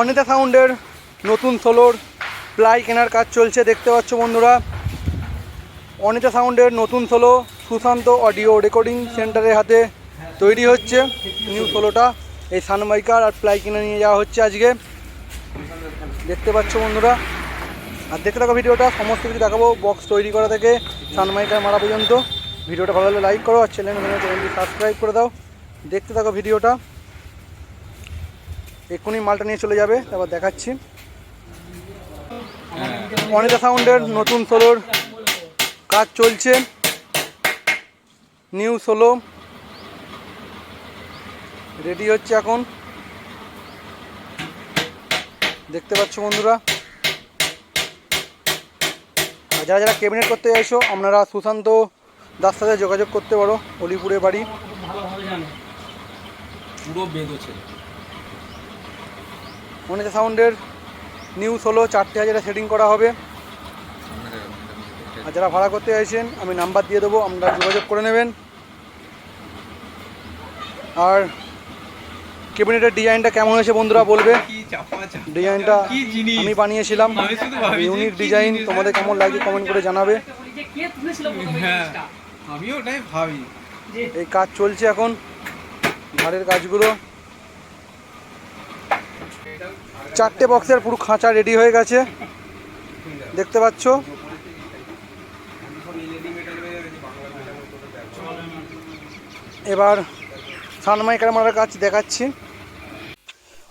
অনিতা সাউন্ডের নতুন সোলোর প্লাই কেনার কাজ চলছে, দেখতে পাচ্ছ বন্ধুরা। অনিতা সাউন্ডের নতুন সোলো সুশান্ত অডিও রেকর্ডিং সেন্টারের হাতে তৈরি হচ্ছে। নিউ সোলোটা, এই সানমাইকার আর প্লাই কিনে নিয়ে যাওয়া হচ্ছে আজকে। দেখতে পাচ্ছ বন্ধুরা। আর দেখতে থাকো ভিডিওটা, সমস্ত কিছু দেখাবো বক্স তৈরি করা থেকে সানমাইকার মারা পর্যন্ত। ভিডিওটা ভালো লাগলে লাইক করো আর চ্যানেল চ্যানেলটি সাবস্ক্রাইব করে দাও। দেখতে থাকো ভিডিওটা। এক্ষুনি মালটা নিয়ে চলে যাবে, তারপর দেখাচ্ছি। অনিতা সাউন্ডের নতুন সোলোর কাজ চলছে। New solo. রেডি হচ্ছে এখন। দেখতে পাচ্ছ বন্ধুরা। যারা যারা ক্যাবিনেট করতে চাইছো, আপনারা সুশান্ত দাস সাথে যোগাযোগ করতে পারো অলিপুরে বাড়ি। পুরো বেঁধেছে সাউন্ডের নিউ সোলো চারটে হাজারে সেটিং করা হবে। আর যারা ভাড়া করতে চাইছেন আমি নাম্বার দিয়ে দেবো আপনারা যোগাযোগ করে নেবেন। আর ক্যাবিনেটের ডিজাইনটা কেমন হয়েছে বন্ধুরা বলবে? ডিজাইনটা আমি বানিয়েছিলাম। ইউনিক ডিজাইন তোমাদের কেমন লাগে কমেন্ট করে জানাবে। হ্যাঁ এই কাজ চলছে এখন ঘাড়ের কাজগুলো। চারটে বক্সের পুরো খাঁচা রেডি হয়ে গেছে। দেখতে পাচ্ছ? এবার সানমাইকার মারার কাজ দেখাচ্ছি।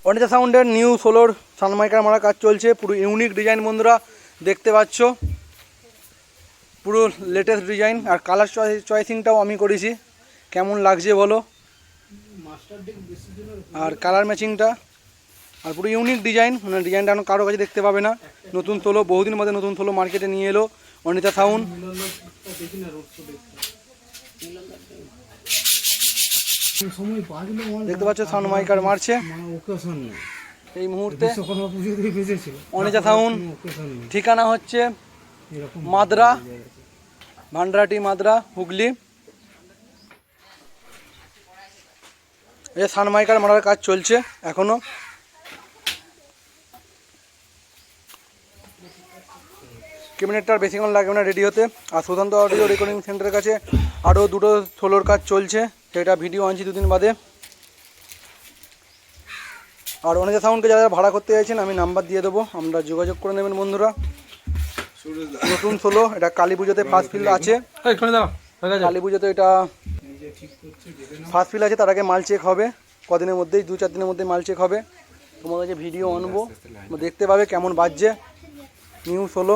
অনিতা সাউন্ডের নিউ সোলোর সানমাইকার মারার কাজ চলছে। পুরো ইউনিক ডিজাইন বন্ধুরা, দেখতে পাচ্ছ? পুরো লেটেস্ট ডিজাইন আর কালার চয়েসিংটাও আমি করেছি। কেমন লাগছে বলো? আর কালার ম্যাচিংটা আর পুরো ইউনিক ডিজাইন মানে ডিজাইনটা এখন কারও কাছে দেখতে পাবে না। নতুন তোলো, বহুদিন বাদে নতুন তোলো মার্কেটে নিয়ে এলো, অনিতা আমার দেখতে পাচ্ছ সাউন্ড মাইকার মারছে। এই মুহূর্তে অনিতা নেই ঠিকানা হচ্ছে মাদ্রা, ভান্ডারাটি মাদ্রা, হুগলি। এই সানমাইকার মারার কাজ চলছে এখনও ক্যাবিনেটটার বেশিক্ষণ লাগবে না রেডি হতে। আর সুধান্ত অডিও রেকর্ডিং সেন্টারের কাছে আরও দুটো সোলোর কাজ চলছে। সেটা ভিডিও আনছি দুদিন বাদে। আর অনেকে সাউন্ডকে যারা ভাড়া করতে চাইছেন আমি নাম্বার দিয়ে দেবো। আমরা যোগাযোগ করে নেবেন বন্ধুরা। নতুন সোলো এটা কালী পুজোতে ফার্স্ট ফিল আছে। কালী পুজোতে এটা ফার্স্ট ফিল আছে তার আগে মাল চেক হবে। কদিনের মধ্যেই দু চার দিনের মধ্যে মাল চেক হবে। তোমার কাছে ভিডিও আনব। দেখতে পাবে কেমন বাজছে। নিউ সোলো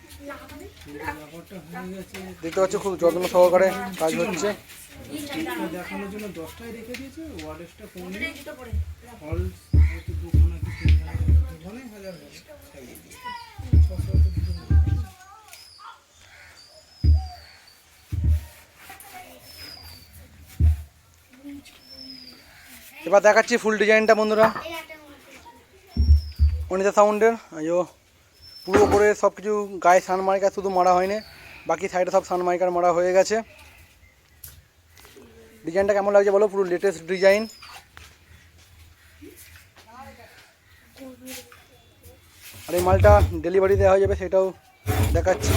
দেখতে পাচ্ছ খুব যত্ন সহকারে কাজ হচ্ছে। দেখানোর জন্য দশটায় রেখে দিয়েছে ওয়ারেসটা কমে ফল হয়তো দুখানা কি হাজার। এবার দেখাচ্ছি ফুল ডিজাইনটা বন্ধুরা। অনিতা সাউন্ডের আইও পুরো করে সব কিছু গায়ে সানমাইকার শুধু মারা হয়নি, বাকি সাইডে সব সানমাইকার মারা হয়ে গেছে। ডিজাইনটা কেমন লাগছে বলো? পুরো লেটেস্ট ডিজাইন আর এই মালটা ডেলিভারি দেওয়া হয়ে যাবে, সেটাও দেখাচ্ছি।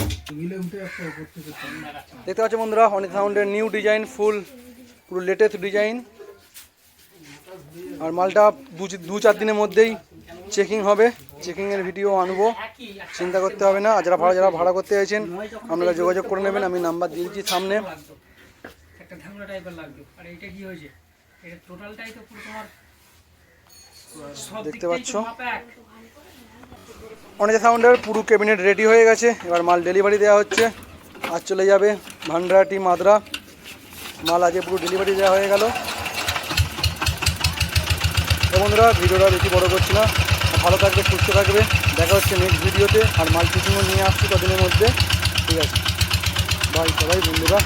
দেখতে পাচ্ছ বন্ধুরা অনিতা সাউন্ডের নিউ ডিজাইন ফুল পুরো লেটেস্ট ডিজাইন আর মালটা দু চার দিনের মধ্যেই চেকিং হবে। চেকিংয়ের ভিডিও আনব। চিন্তা করতে হবে না। যারা ভাড়া যারা ভাড়া করতে চাইছেন আপনারা যোগাযোগ করে নেবেন। আমি নাম্বার দিয়েছি সামনে। একটা ঢামলা টাইপের লাগবে। আর এটা কি হয়েছে? এটা টোটালটাই তো পুরো তোমার দেখতে পাচ্ছ? অনেক সাউন্ডের পুরো ক্যাবিনেট রেডি হয়ে গেছে। এবার মাল ডেলিভারি দেওয়া হচ্ছে। আর চলে যাবে ভান্ডারাটি মাদ্রা। মাল আজকে পুরো ডেলিভারি দেওয়া হয়ে গেল। বন্ধুরা ভিডিওটা বেশি বড় করছি না। ভালো থাকবে, সুস্থ থাকবে। দেখা হচ্ছে নেক্সট ভিডিওতে আর মাল পিছনে নিয়ে আসছি কদিনের মধ্যে। ঠিক আছে। বাই সবাই, বন্ধুরা।